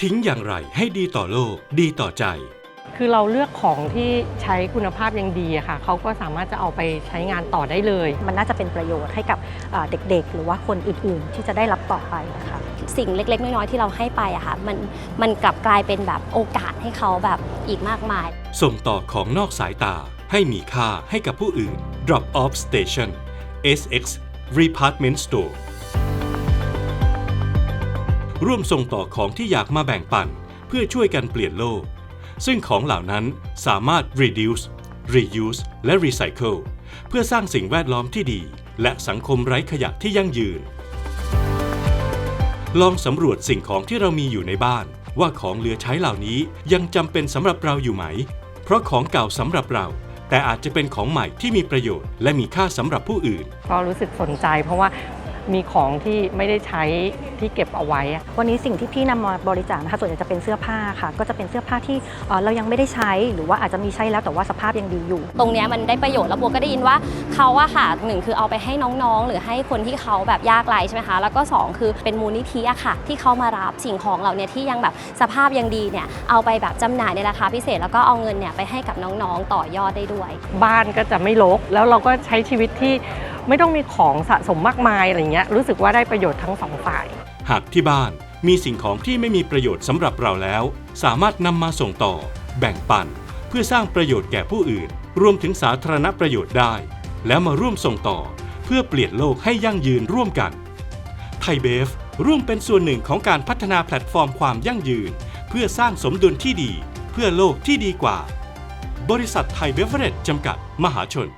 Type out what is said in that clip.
ทิ้งอย่างไรให้ดีต่อโลก ดีต่อใจ คือเราเลือกของที่ใช้คุณภาพยังดีอะค่ะเขาก็สามารถจะเอาไปใช้งานต่อได้เลย มันน่าจะเป็นประโยชน์ให้กับอ่าเด็กๆ หรือว่าคนอื่นๆ ที่จะได้รับต่อไปนะคะสิ่งเล็กๆ น้อยๆ ที่เราให้ไปอะค่ะมันมันกลับกลายเป็นแบบโอกาสให้เขาแบบอีกมากมาย ส่งต่อของนอกสายตาให้มีค่าให้กับผู้อื่น Drop Off Station SX Repartment Store ร่วมส่งต่อของที่อยากมาแบ่งปัน เพื่อช่วยกันเปลี่ยนโลก ซึ่งของเหล่านั้นสามารถ reduce reuse และ recycle เพื่อสร้างสิ่งแวดล้อมที่ดี และสังคมไร้ขยะที่ยั่งยืน ลองสำรวจสิ่งของที่เรามีอยู่ในบ้าน ว่าของเหลือใช้เหล่านี้ยังจำเป็นสำหรับเราอยู่ไหม เพราะของเก่าสำหรับเรา แต่อาจจะเป็นของใหม่ที่มีประโยชน์ และมีค่าสำหรับผู้อื่น ก็รู้สึกสนใจเพราะว่า มีของที่ไม่ได้ใช้ที่เก็บเอาไว้อะวันนี้สิ่งที่พี่นำมาบริจาคนะคะส่วนใหญ่จะเป็นเสื้อผ้าค่ะ ก็จะเป็นเสื้อผ้าที่เอ่อเรายังไม่ได้ใช้หรือว่าอาจจะมีใช้แล้วแต่ว่าสภาพยังดีอยู่ ตรงเนี้ยมันได้ประโยชน์แล้วบัวก็ได้ยินว่าเขาอะค่ะหนึ่งคือเอาไปให้น้องๆ หรือให้คนที่เขาแบบยากไร้ใช่ไหมคะแล้วก็สองคือเป็นมูลนิธิอะค่ะ ที่เขามารับสิ่งของเหล่าเนี้ยที่ยังแบบสภาพยังดีเนี่ยเอาไปแบบจำหน่ายในราคาพิเศษ แล้วก็เอาเงินเนี่ยไปให้กับน้องๆ ต่อยอดได้ด้วย บ้านก็จะไม่รกแล้วเราก็ใช้ชีวิตที่ ไม่ต้องมีของสะสมมากมายอะไรเงี้ยรู้สึกว่าได้ประโยชน์ทั้งสองฝ่าย หากที่บ้านมีสิ่งของที่ไม่มีประโยชน์สำหรับเราแล้ว สามารถนำมาส่งต่อ แบ่งปัน เพื่อสร้างประโยชน์แก่ผู้อื่น รวมถึงสาธารณประโยชน์ได้ แล้วมาร่วมส่งต่อ เพื่อเปลี่ยนโลกให้ยั่งยืนร่วมกันไทยเบฟร่วมเป็นส่วนหนึ่งของการพัฒนาแพลตฟอร์มความยั่งยืน เพื่อสร้างสมดุลที่ดี เพื่อโลกที่ดีกว่า บริษัทไทยเบฟเวอเรจจำกัด มหาชน